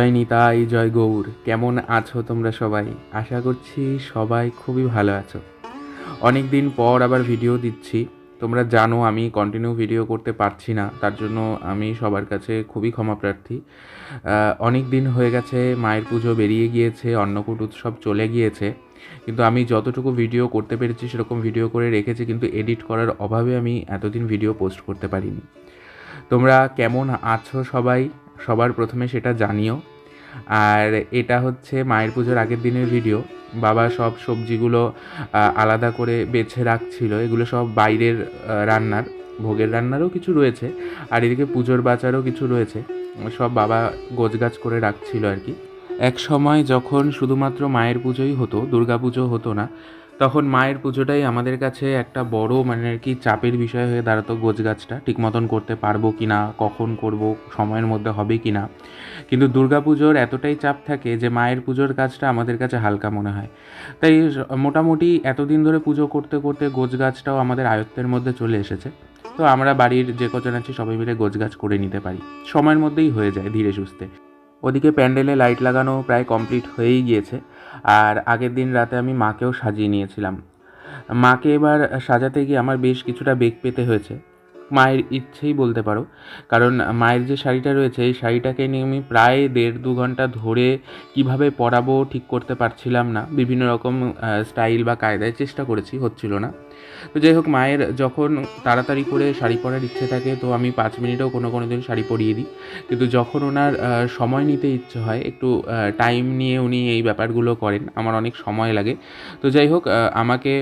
জয় নিতাই জয় গৌর। কেমন আছো তোমরা সবাই? আশা করছি সবাই খুবই ভালো আছো। অনেক দিন পর আবার ভিডিও দিচ্ছি। তোমরা জানো আমি কন্টিনিউ ভিডিও করতে পারছি না, তার জন্য আমি সবার কাছে খুবই ক্ষমা প্রার্থী। অনেক দিন হয়ে গেছে, মায়ের পুজো বেরিয়ে গিয়েছে, অন্নকূট উৎসব চলে গিয়েছে। কিন্তু আমি যতটুকু ভিডিও করতে পেরেছি সেরকম ভিডিও করে রেখেছি, কিন্তু এডিট করার অভাবে আমি এতদিন ভিডিও পোস্ট করতে পারিনি। তোমরা কেমন আছো সবাই? সবার প্রথমে সেটা জানিও। আর এটা হচ্ছে মায়ের পুজোর আগের দিনের ভিডিও বাবা সব সবজিগুলো আলাদা করে বেছে রাখছিল। এগুলো সব বাইরের রান্নার, ভোগের রান্নারও কিছু রয়েছে। আর এদিকে পুজোর বাজারও কিছু রয়েছে। সব বাবা গোছগাছ করে রাখছিল আর কি। এক সময় যখন শুধুমাত্র মায়ের পুজোই হতো দুর্গা পুজো হতো না তখন মায়ের পুজোটাই আমাদের কাছে একটা বড় মানে আর কি চাপের বিষয় হয়ে দাঁড়াতো গোছগাছটা, ঠিক মতন করতে পারব কি না কখন করব, সময়ের মধ্যে হবে কি না কিন্তু পুজোর এতটাই চাপ থাকে যে মায়ের পুজোর কাজটা আমাদের কাছে হালকা মনে হয়। তাই মোটামুটি এতদিন ধরে পুজো করতে করতে গোছগাছটাও আমাদের আয়ত্তের মধ্যে চলে এসেছে। তো আমরা বাড়ির যে কজন আছি সবাই মিলে গোছগাছ করে নিতে পারি। সময়ের মধ্যেই হয়ে যায় ধীরে সুস্থে। ওদিকে প্যান্ডেলে লাইট লাগানো প্রায় কমপ্লিট হয়েই গিয়েছে। আর আগের দিন রাতে আমি মাকেও সাজিয়ে নিয়েছিলাম। মাকে এবার সাজাতে গিয়ে আমার বেশ কিছুটা বেগ পেতে হয়েছে। মায়ের ইচ্ছেই বলতে পারো। কারণ মায়ের যে শাড়িটা রয়েছে, এই শাড়িটাকে নিয়ে আমি প্রায় দেড় দু ঘণ্টা ধরে কীভাবে পরাবো ঠিক করতে পারছিলাম না। বিভিন্ন রকম স্টাইল বা কায়দায় চেষ্টা করেছি, হচ্ছিল না। তো যাই হোক, মায়ের যখন তাড়াতাড়ি করে শাড়ি পরার ইচ্ছে থাকে, তো আমি পাঁচ মিনিটেও কোনো কোনো দিন শাড়ি পরিয়ে দিই। কিন্তু যখন ওনার সময় নিতে ইচ্ছে হয়, একটু টাইম নিয়ে উনি এই ব্যাপারগুলো করেন, আমার অনেক সময় লাগে। তো যাই হোক আমাকে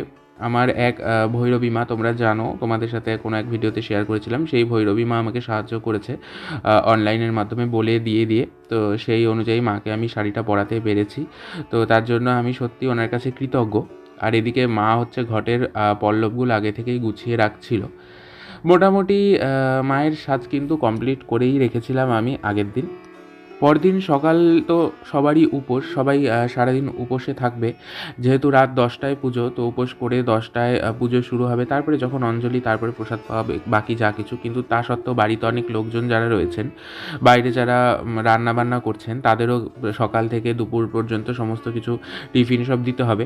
আমার এক ভৈরবী মা, তোমরা জানো, তোমাদের সাথে কোনো এক ভিডিওতে শেয়ার করেছিলাম, সেই ভৈরবী মা আমাকে সাহায্য করেছে অনলাইনের মাধ্যমে বলে দিয়ে দিয়ে। তো সেই অনুযায়ী মাকে আমি শাড়িটা পরাতে পেরেছি। তো তার জন্য আমি সত্যি ওনার কাছে কৃতজ্ঞ। আর এদিকে মা হচ্ছে ঘটের পল্লবগুলো আগে থেকেই গুছিয়ে রাখছিল। মোটামুটি মায়ের সাজ কিন্তু কমপ্লিট করেই রেখেছিলাম আমি আগের দিন। পরদিন সকাল তো সবারই উপোস, সবাই সারাদিন উপোসে থাকবে। যেহেতু রাত দশটায় পুজো, তো উপোস করে দশটায় পুজো শুরু হবে। তারপরে যখন অঞ্জলি, তারপরে প্রসাদ পাওয়া বাকি যা কিছু। কিন্তু তা সত্ত্বেও বাড়িতে অনেক লোকজন যারা রয়েছেন, বাইরে যারা রান্না বান্না করছেন, তাদেরও সকাল থেকে দুপুর পর্যন্ত সমস্ত কিছু টিফিন সব দিতে হবে।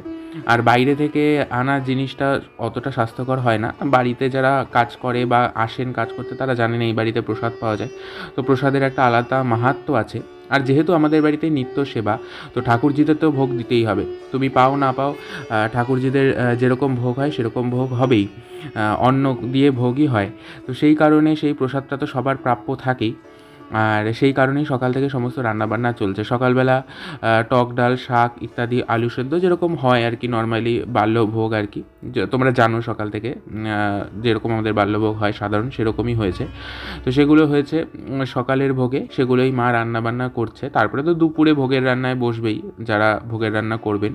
আর বাইরে থেকে আনা জিনিসটা অতটা স্বাস্থ্যকর হয় না। বাড়িতে যারা কাজ করে বা আসেন কাজ করতে, তারা জানেন এই বাড়িতে প্রসাদ পাওয়া যায়। তো প্রসাদের একটা আলাদা মাহাত্ম আছে। আর যেহেতু আমাদের বাড়িতে নিত্য সেবা, তো ঠাকুরজিদের তো ভোগ দিতেই হবে। তুমি পাও না পাও ঠাকুরজিদের যেরকম ভোগ হয় সেরকম ভোগ হবেই। অন্ন দিয়ে ভোগই হয়। তো সেই কারণে সেই প্রসাদটা তো সবার প্রাপ্য থাকেই। আর সেই কারণেই সকাল থেকে সমস্ত রান্নাবান্না চলছে। সকালবেলা টক ডাল, শাক ইত্যাদি, আলু সেদ্ধ যেরকম হয় আর কি নর্মালি বাল্যভোগ আর কি। তোমরা জানো সকাল থেকে যেরকম আমাদের বাল্যভোগ হয় সাধারণ সেরকমই হয়েছে। তো সেগুলো হয়েছে সকালের ভোগে সেগুলোই মা রান্নাবান্না করছে। তারপরে তো দুপুরে ভোগের রান্নায় বসবেই, যারা ভোগের রান্না করবেন।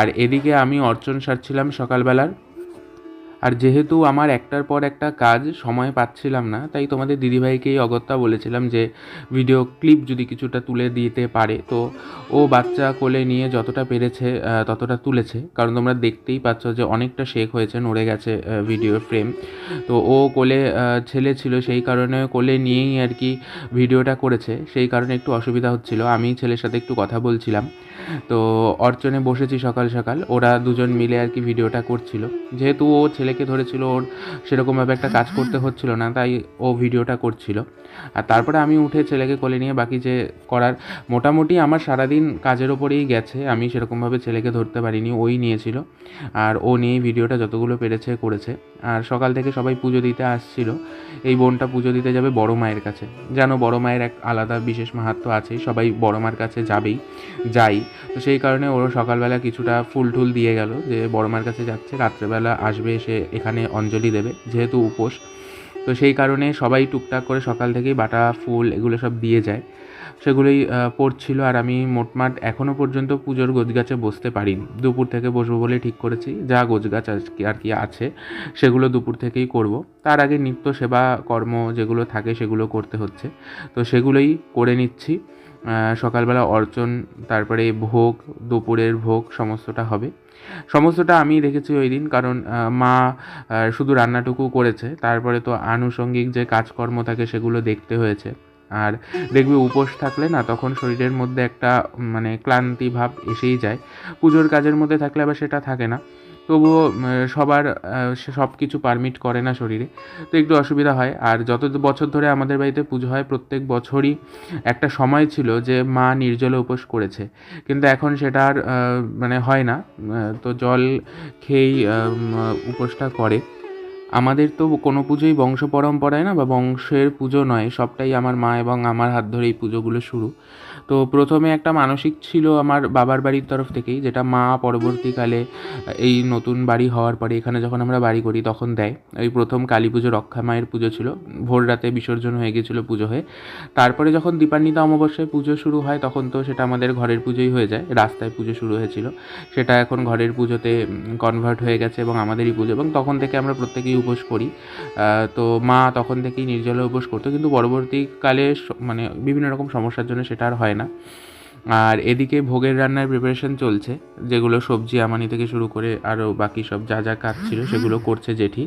আর এদিকে আমি অর্চন সারছিলাম সকালবেলার। আর যেহেতু আমার একটার পর একটা কাজ সময় পাচ্ছিলাম না, তাই তোমাদের দিদিভাইকেই অগত্যা বলেছিলাম যে ভিডিও ক্লিপ যদি কিছুটা তুলে দিতে পারে। তো ও বাচ্চা কোলে নিয়ে যতটা পেরেছে ততটা তুলেছে। কারণ তোমরা দেখতেই পাচ্ছ যে অনেকটা শেক হয়েছে, নড়ে গেছে ভিডিও ফ্রেম তো ও কোলে ছেলে ছিল, সেই কারণে কোলে নিয়েই আর কি ভিডিওটা করেছে। সেই কারণে একটু অসুবিধা হচ্ছিল। আমি ছেলের সাথে একটু কথা বলছিলাম। তো অর্চনে বসেছি সকাল সকাল। ওরা দুজন মিলে আর কি ভিডিওটা করছিল। যেহেতু ও ছেলেকে ধরেছিল, ওর সেরকমভাবে একটা কাজ করতে হচ্ছিল না, তাই ও ভিডিওটা করছিল। আর তারপরে আমি উঠে ছেলেকে কোলে নিয়ে বাকি যে করার, মোটামুটি আমার সারাদিন কাজের ওপরেই গেছে, আমি সেরকমভাবে ছেলেকে ধরতে পারিনি, ওই নিয়েছিল। আর ও নিয়েই ভিডিওটা যতগুলো পেরেছে, করেছে। আর সকাল থেকে সবাই পুজো দিতে আসছিল, এই বোনটা পুজো দিতে যাবে বড় মায়ের কাছে। জানো বড় মায়ের এক আলাদা বিশেষ মাহাত্ম আছে, সবাই বড় মার কাছে যাবেই, যাই। তো সেই কারণে ওরও সকালবেলা কিছুটা ফুল টুল দিয়ে গেল, যে বড় মার কাছে যাচ্ছে, রাত্রেবেলা আসবে এসে এখানে অঞ্জলি দেবে, যেহেতু উপোস। তো সেই কারণে সবাই টুকটাক করে সকাল থেকেই বাটা, ফুল এগুলো সব দিয়ে যায়। সেগুলোই পড়ছিল আর আমি মোটমাট এখনও পর্যন্ত পুজোর গোছগাছে বসতে পারিনি। দুপুর থেকে বসবো বলে ঠিক করেছি, যা গোছগাছ আর কি আছে, সেগুলো দুপুর থেকেই করব। তার আগে নিত্য সেবা কর্ম যেগুলো থাকে সেগুলো করতে হচ্ছে। তো সেগুলোই করে নিচ্ছি। সকালবেলা অর্চন, তারপরে ভোগ, দুপুরের ভোগ, সমস্তটা হবে। সমস্তটা আমি রেখেছি ওই দিন, কারণ মা শুধু রান্নাটুকু করেছে। তারপরে তো আনুষঙ্গিক যে কাজকর্ম থাকে সেগুলো দেখতে হয়েছে। আর দেখবে উপোস থাকলে না, তখন শরীরের মধ্যে একটা মানে ক্লান্তি ভাব এসেই যায়। পুজোর কাজের মধ্যে থাকলে আবার সেটা থাকে না। তবুও সবার সব কিছু পারমিট করে না শরীরে। তো একটু অসুবিধা হয়। আর যত বছর ধরে আমাদের বাড়িতে পুজো হয়, প্রত্যেক বছরই একটা সময় ছিল যে মা নির্জলে উপোস করেছে। কিন্তু এখন সেটা আর মানে হয় না। তো জল খেয়েই উপোসটা করে। আমাদের তো কোনো পুজোই বংশ পরম্পরায় না, বা বংশের পুজো নয়, সবটাই আমার মা এবং আমার হাত ধরে এই পুজোগুলো শুরু। তো প্রথমে একটা মানসিক ছিল আমার বাবার বাড়ির তরফ থেকেই, যেটা মা পরবর্তীকালে এই নতুন বাড়ি হওয়ার পরে, এখানে যখন আমরা বাড়ি করি তখন দেয়। ওই প্রথম কালী পুজো, রক্ষা মায়ের পুজো ছিল। ভোর রাতে বিসর্জন হয়ে গেছিল পুজো হয়ে। তারপরে যখন দীপান্বিতা অমাবস্যায় পুজো শুরু হয়, তখন তো সেটা আমাদের ঘরের পুজোই হয়ে যায়, রাস্তায় পুজো শুরু হয়েছিল। সেটা এখন ঘরের পুজোতে কনভার্ট হয়ে গেছে এবং আমাদেরই পুজো। এবং তখন থেকে আমরা প্রত্যেকেই উপোস করি। তো মা তখন থেকেই নির্জলে উপোস করতো। কিন্তু পরবর্তীকালে মানে বিভিন্ন রকম সমস্যার জন্য সেটা আর হয় না। আর এদিকে ভোগের রান্নার প্রিপারেশন চলছে যেগুলো সবজি আমানি থেকে শুরু করে আরও বাকি সব যা যা কাজ ছিল সেগুলো করছে জেঠি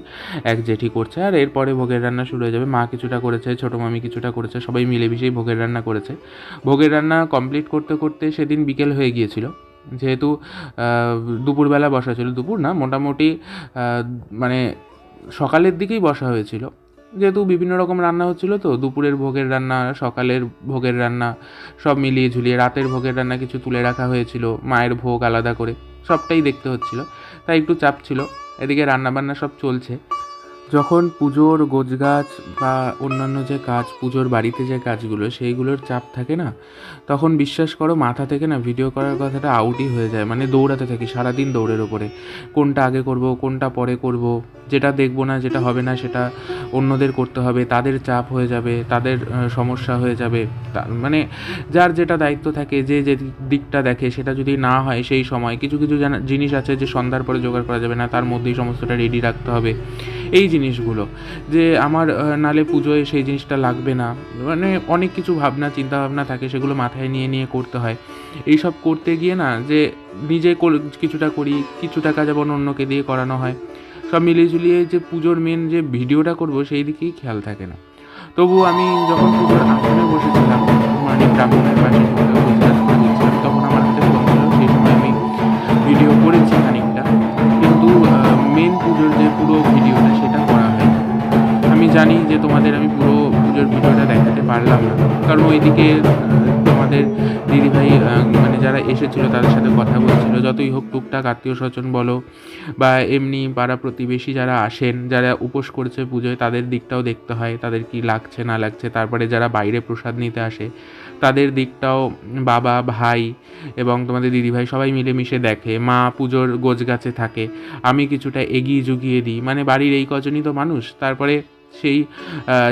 এক জেঠি করছে। আর এরপরে ভোগের রান্না শুরু হয়ে যাবে। মা কিছুটা করেছে ছোটো মামি কিছুটা করেছে সবাই মিলেমিশেই ভোগের রান্না করেছে। ভোগের রান্না কমপ্লিট করতে করতে সেদিন বিকেল হয়ে গিয়েছিল। যেহেতু দুপুরবেলা বসা ছিল দুপুর না মোটামুটি মানে সকালের দিকেই বসা হয়েছিল। যেহেতু বিভিন্ন রকম রান্না হচ্ছিল তো, দুপুরের ভোগের রান্না, সকালের ভোগের রান্না, সব মিলিয়ে ঝুলিয়ে রাতের ভোগের রান্না কিছু তুলে রাখা হয়েছিল, মায়ের ভোগ আলাদা করে, সবটাই দেখতে হচ্ছিল। তাই একটু চাপ ছিল, এদিকে রান্নাবান্না সব চলছে। যখন পুজোর গোছগাছ বা অন্যান্য যে কাজ, পুজোর বাড়িতে যে কাজগুলো, সেইগুলোর চাপ থাকে না, তখন বিশ্বাস করো মাথা থেকে না ভিডিও করার কথাটা আউটই হয়ে যায়। মানে দৌড়াতে থাকি, সারাদিন দৌড়ের ওপরে কোনটা আগে করব, কোনটা পরে করব, যেটা দেখব না, যেটা হবে না, সেটা অন্যদের করতে হবে, তাদের চাপ হয়ে যাবে, তাদের সমস্যা হয়ে যাবে। মানে যার যেটা দায়িত্ব থাকে, যে যে দিকটা দেখে, সেটা যদি না হয় সেই সময়, কিছু কিছু জানা, জিনিস আছে যে সন্ধ্যার পরে জোগাড় করা যাবে না, তার মধ্যেই সমস্তটা রেডি রাখতে হবে। এই জিনিসগুলো, যে আমার নালে পুজোয় সেই জিনিসটা লাগবে না। মানে অনেক কিছু ভাবনা চিন্তা ভাবনা থাকে, সেগুলো মাথায় নিয়ে নিয়ে করতে হয়। এইসব করতে গিয়ে না, যে নিজে কিছুটা করি, কিছুটা কাজ যেমন অন্যকে দিয়ে করানো হয়। সব মিলিয়ে ঝুলিয়ে যে পুজোর মেন যে ভিডিওটা করব, সেই দিকেই খেয়াল থাকে না। তবু আমি যখন পুজোর আসনে বসেছিলাম মানে ব্রাহ্মণের পাশে পারলাম না। কারণ ওইদিকে আহ, তোমাদের দিদিভাই মানে যারা এসেছিল তাদের সাথে কথা বলছিল। যতই হোক টুকটাক আত্মীয় স্বজন বলো বা এমনি পাড়া প্রতিবেশী যারা আসেন যারা উপোস করেছে পুজোয় তাদের দিকটাও দেখতে হয় তাদের কি লাগছে না লাগছে। তারপরে যারা বাইরে প্রসাদ নিতে আসে তাদের দিকটাও বাবা ভাই এবং তোমাদের দিদিভাই সবাই মিলেমিশে দেখে। মা পুজোর গোছগাছে থাকে। আমি কিছুটা এগিয়ে জুগিয়ে দিই। মানে বাড়ির এই কজনই তো মানুষ। তারপরে সেই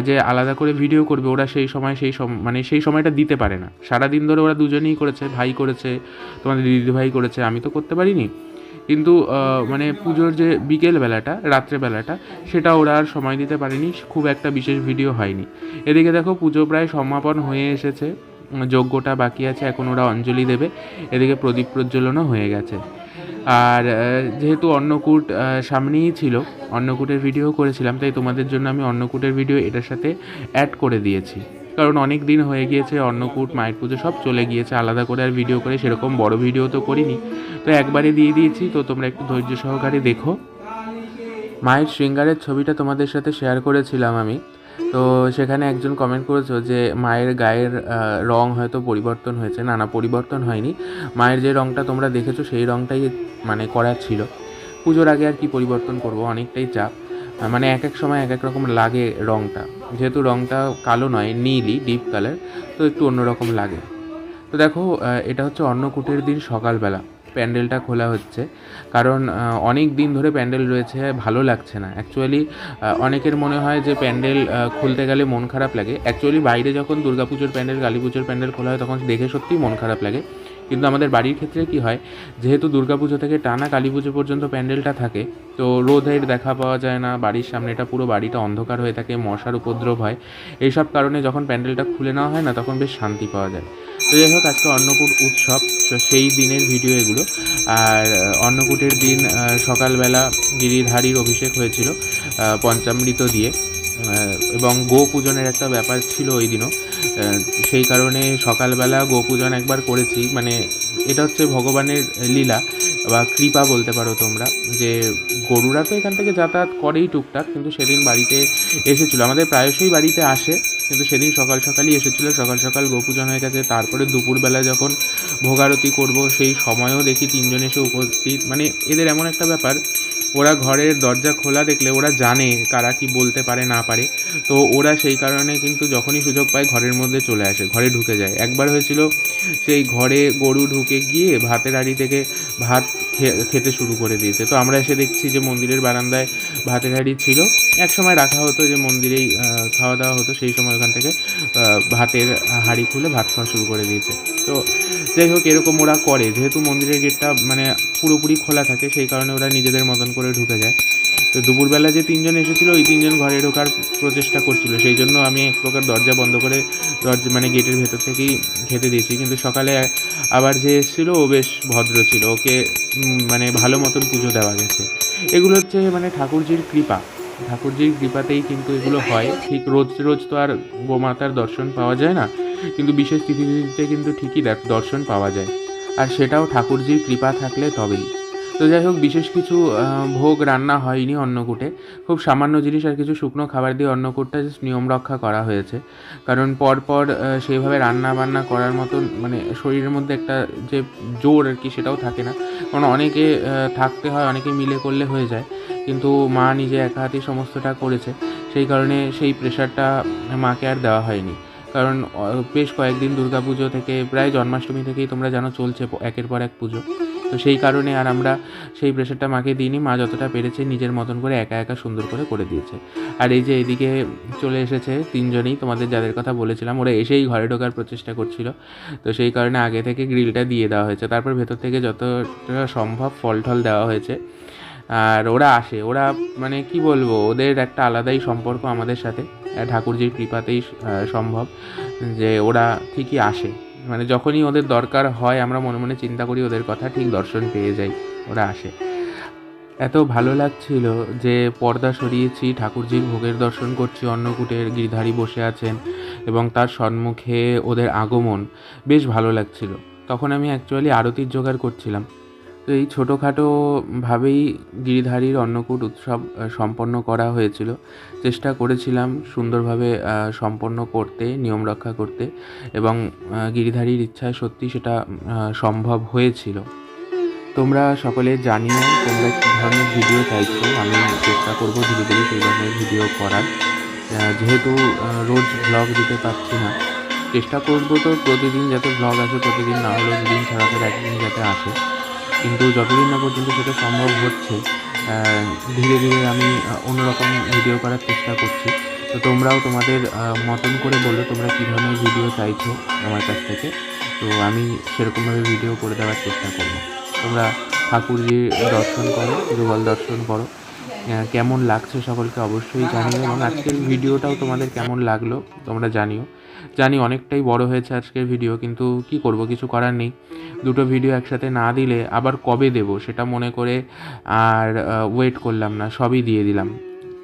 যে আলাদা করে ভিডিও করবে, ওরা সেই সময় সেই মানে সেই সময়টা দিতে পারে না। সারাদিন ধরে ওরা দুজনেই করেছে, ভাই করেছে, তোমাদের দিদিভাই করেছে, আমি তো করতে পারিনি। কিন্তু মানে পুজোর যে বিকেল বেলাটা রাত্রেবেলাটা সেটা ওরা আর সময় দিতে পারেনি, খুব একটা বিশেষ ভিডিও হয়নি। এদিকে দেখো পুজো প্রায় সমাপন হয়ে এসেছে, যজ্ঞটা বাকি আছে, এখন ওরা অঞ্জলি দেবে। এদিকে প্রদীপ প্রজ্বলনও হয়ে গেছে। আর যেহেতু অন্নকূট সামনেই ছিল, অন্নকূটের ভিডিও করেছিলাম, তাই তোমাদের জন্য আমি অন্নকূটের ভিডিও এটার সাথে অ্যাড করে দিয়েছি। কারণ অনেক দিন হয়ে গিয়েছে, অন্নকূট, মায়ের পুজো সব চলে গিয়েছে, আলাদা করে আর ভিডিও করে, সেরকম বড় ভিডিও তো করিনি। তো একবারে দিয়ে দিয়েছি, তো তোমরা একটু ধৈর্য সহকারে দেখো। মায়ের শৃঙ্গারের ছবিটা তোমাদের সাথে শেয়ার করেছিলাম আমি। তো সেখানে একজন কমেন্ট করেছ যে, মায়ের গায়ের রং হয়তো পরিবর্তন হয়েছে। না না, পরিবর্তন হয়নি। মায়ের যে রংটা তোমরা দেখেছ, সেই রংটাই মানে করার ছিল। পুজোর আগে আর কি পরিবর্তন করব? অনেকটাই চাপ। মানে এক এক সময় এক এক রকম লাগে রংটা। যেহেতু রংটা কালো নয় নীলই ডিপ কালার তো একটু অন্যরকম লাগে। তো দেখো এটা হচ্ছে অন্নকূটের দিন সকালবেলা। প্যান্ডেলটা খোলা হচ্ছে। কারণ অনেক দিন ধরে প্যান্ডেল রয়েছে, ভালো লাগছে না। অ্যাকচুয়ালি অনেকের মনে হয় যে প্যান্ডেল খুলতে গেলে মন খারাপ লাগে। অ্যাকচুয়ালি বাইরে যখন দুর্গাপুজোর প্যান্ডেল কালী পুজোর প্যান্ডেল খোলা হয়, তখন দেখে সত্যিই মন খারাপ লাগে। কিন্তু আমাদের বাড়ির ক্ষেত্রে কি হয়, যেহেতু দুর্গাপুজো থেকে টানা কালী পুজো পর্যন্ত প্যান্ডেলটা থাকে, তো রোদের দেখা পাওয়া যায় না, বাড়ির সামনেটা পুরো বাড়িটা অন্ধকার হয়ে থাকে, মশার উপদ্রব হয়, এইসব কারণে যখন প্যান্ডেলটা খুলে নেওয়া হয় না, তখন বেশ শান্তি পাওয়া যায়। তো যাই হোক, আজকে অন্নকূট উৎসব, তো সেই দিনের ভিডিও এগুলো। আর অন্নকূটের দিন সকালবেলা গিরিধারীর অভিষেক হয়েছিল পঞ্চামৃত দিয়ে এবং গো পূজনের একটা ব্যাপার ছিল ওই দিনও। সেই কারণে সকালবেলা গোপূজন একবার করেছি। মানে এটা হচ্ছে ভগবানের লীলা বা কৃপা বলতে পারো তোমরা, যে গরুরা তো এখান থেকে যাতায়াত করেই টুকটাক, কিন্তু সেদিন বাড়িতে এসেছিল। আমাদের প্রায়শই বাড়িতে আসে, কিন্তু সেদিন সকাল সকালই এসেছিল। সকাল সকাল গোপূজন হয়ে গেছে। তারপরে দুপুরবেলা যখন ভোগারতি করব, সেই সময়ও দেখি তিনজন এসে উপস্থিত। মানে এদের এমন একটা ব্যাপার ওরা ঘরের দরজা খোলা দেখলে ওরা জানে কারা কি বলতে পারে, না পারে। তো ওরা সেই কারণে কিন্তু যখনই সুযোগ পায় ঘরের মধ্যে চলে আসে, ঘরে ঢুকে যায়। একবার হয়েছিল সেই ঘরে গরু ঢুকে গিয়ে ভাতের আড়ি থেকে ভাত খেতে শুরু করে দিয়েছে। তো আমরা এসে দেখছি যে মন্দিরের বারান্দায় ভাতের হাঁড়ি ছিল। এক সময় রাখা হতো যে মন্দিরেই খাওয়া দাওয়া হতো, সেই সময় ওখান থেকে ভাতের হাঁড়ি খুলে ভাত খাওয়া শুরু করে দিয়েছে। তো যাই হোক, এরকম ওরা করে। যেহেতু মন্দিরের গেটটা মানে পুরোপুরি খোলা থাকে, সেই কারণে ওরা নিজেদের মতন করে ঢুকে যায়। তো দুপুরবেলা যে তিনজন এসেছিল, ওই তিনজন ঘরে ঢোকার প্রচেষ্টা করছিল। সেই জন্য আমি এক প্রকার দরজা বন্ধ করে দরজা মানে গেটের ভেতর থেকেই খেতে দিয়েছি। কিন্তু সকালে আবার যে এসেছিল, ও বেশ ভদ্র ছিল। ওকে মানে ভালো মতন পুজো দেওয়া গেছে। এগুলো হচ্ছে মানে ঠাকুরজির কৃপা। ঠাকুরজির কৃপাতেই কিন্তু এগুলো হয়। ঠিক রোজ রোজ তো আর গোমাতার দর্শন পাওয়া যায় না। কিন্তু বিশেষ তিথিতে কিন্তু ঠিকই দর্শন পাওয়া যায়। আর সেটাও ঠাকুরজির কৃপা থাকলে তবেই। তো যাই হোক, বিশেষ কিছু ভোগ রান্না হয়নি অন্নকূটে। খুব সামান্য জিনিস আর কিছু শুকনো খাবার দিয়ে অন্নকূটটা জাস্ট নিয়ম রক্ষা করা হয়েছে। কারণ পরপর সেইভাবে রান্না বান্না করার মতন মানে শরীরের মধ্যে একটা যে জোর আর কি, সেটাও থাকে না। কারণ অনেকে থাকতে হয়, অনেকে মিলে করলে হয়ে যায়। কিন্তু মা নিজে একা হাতেই সমস্তটা করেছে। সেই কারণে সেই প্রেশারটা মাকে আর দেওয়া হয়নি। কারণ বেশ কয়েকদিন দুর্গাপুজো থেকে, প্রায় জন্মাষ্টমী থেকেই তোমরা জানো, চলছে একের পর এক পুজো। তো সেই কারণে আর আমরা সেই প্রেশারটা মাকে দিইনি। মা যতটা পেরেছে নিজের মতন করে একা একা সুন্দর করে করে দিয়েছে। আর এই যে এদিকে চলে এসেছে তিনজনেই, তোমাদের যাদের কথা বলেছিলাম, ওরা এসেই ঘরে ঢোকার প্রচেষ্টা করছিল। তো সেই কারণে আগে থেকে গ্রিলটা দিয়ে দেওয়া হয়েছে। তারপর ভেতর থেকে যতটা সম্ভব ফল টল দেওয়া হয়েছে। আর ওরা আসে। ওরা মানে কি বলব, ওদের একটা আলাদাই সম্পর্ক আমাদের সাথে। ঠাকুরজির কৃপাতেই সম্ভব যে ওরা ঠিকই আসে। মানে যখনই ওদের দরকার হয়, আমরা মনে মনে চিন্তা করি ওদের কথা ঠিক দর্শন পেয়ে যাই, ওরা আসে। এত ভালো লাগছিল যে পর্দা সরিয়েছি, ঠাকুরজির ভোগের দর্শন করছি, অন্নকূটের গিরিধারী বসে আছেন এবং তার সম্মুখে ওদের আগমন। বেশ ভালো লাগছিল। তখন আমি অ্যাকচুয়ালি আরতির জোগাড় করছিলাম। তো এই ছোটোখাটোভাবেই গিরিধারীর অন্নকূট উৎসব সম্পন্ন করা হয়েছিল। চেষ্টা করেছিলাম সুন্দরভাবে সম্পন্ন করতে, নিয়ম রক্ষা করতে এবং গিরিধারীর ইচ্ছায় সত্যি সেটা সম্ভব হয়েছিল। তোমরা সকলে জানিও তোমরা কী ধরনের ভিডিও চাইছো। আমি চেষ্টা করব ধীরে ধীরে সেই ধরনের ভিডিও করার। যেহেতু রোজ ব্লগ দিতে পারছি না, চেষ্টা করব তো প্রতিদিন যাতে ব্লগ আসে, প্রতিদিন না হলেও দুদিন ছাড়া একদিন যাতে আসে। কিন্তু যতদিন না পর্যন্ত সেটা সম্ভব হচ্ছে ধীরে ধীরে আমি অন্যরকম ভিডিও করার চেষ্টা করছি। তো তোমরাও তোমাদের মতন করে বলো তোমরা কী ধরনের ভিডিও চাইছো আমার কাছ থেকে। তো আমি সেরকমভাবে ভিডিও করে দেওয়ার চেষ্টা করব। তোমরা ঠাকুরজির দর্শন করো যুগল দর্শন করো। কেমন লাগছে সকলকে অবশ্যই জানিও এবং আজকের ভিডিওটাও তোমাদের কেমন লাগল তোমরা জানিও। জানি অনেকটাই বড় হয়েছে আজকের ভিডিও কিন্তু কি করব, কিছু করার নেই। দুটো ভিডিও একসাথে না দিলে আবার কবে দেব সেটা মনে করে আর ওয়েট করলাম না, সবই দিয়ে দিলাম।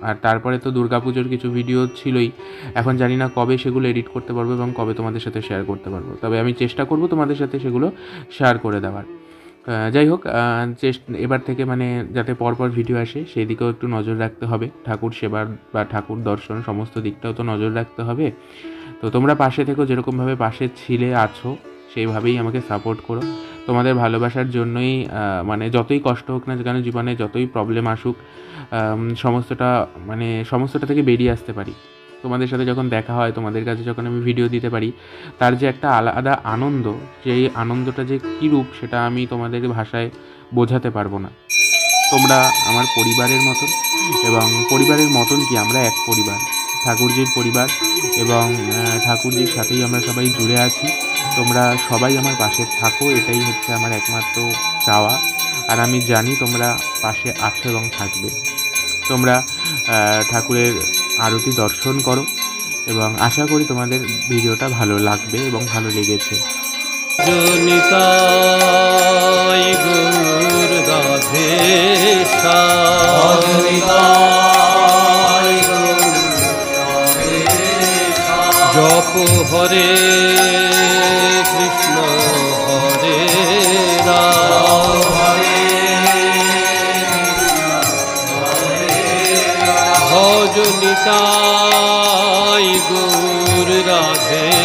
আর তারপরে তো দুর্গাপুজোর কিছু ভিডিও ছিলই। এখন জানি না কবে সেগুলো এডিট করতে পারব এবং কবে তোমাদের সাথে শেয়ার করতে পারব। তবে আমি চেষ্টা করব তোমাদের সাথে সেগুলো শেয়ার করে দেওয়ার। যাই হোক এবার থেকে মানে যাতে পরপর ভিডিও আসে সেই দিকেও একটু নজর রাখতে হবে। ঠাকুর সেবার বা ঠাকুর দর্শন সমস্ত দিকটাও তো নজর রাখতে হবে। তো তোমরা পাশে থেকো, যেরকমভাবে পাশে ছিলে আছো সেইভাবেই আমাকে সাপোর্ট করো। তোমাদের ভালোবাসার জন্যই মানে যতই কষ্ট হোক না কেন জীবনে যতই প্রবলেম আসুক সমস্তটা মানে সমস্তটা থেকে বেরিয়ে আসতে পারি। তোমাদের সাথে যখন দেখা হয়, তোমাদের কাছে যখন আমি ভিডিও দিতে পারি, তার যে একটা আলাদা আনন্দ সেই আনন্দটা যে কী রূপ, সেটা আমি তোমাদের ভাষায় বোঝাতে পারব না। তোমরা আমার পরিবারের মতন এবং পরিবারের মতন কি আমরা এক পরিবার? ঠাকুরজির পরিবার এবং ঠাকুরজির সাথেই আমরা সবাই জুড়ে আছি। তোমরা সবাই আমার পাশে থাকো এটাই হচ্ছে আমার একমাত্র চাওয়া। আর আমি জানি তোমরা পাশে আছো এবং থাকবে। তোমরা ঠাকুরের আরতি দর্শন করো এবং আশা করি তোমাদের ভিডিওটা ভালো লাগবে এবং ভালো লেগেছে। জনিতাই হরে কৃষ্ণ হরে রাম। ভজনিতাই গুর রাধে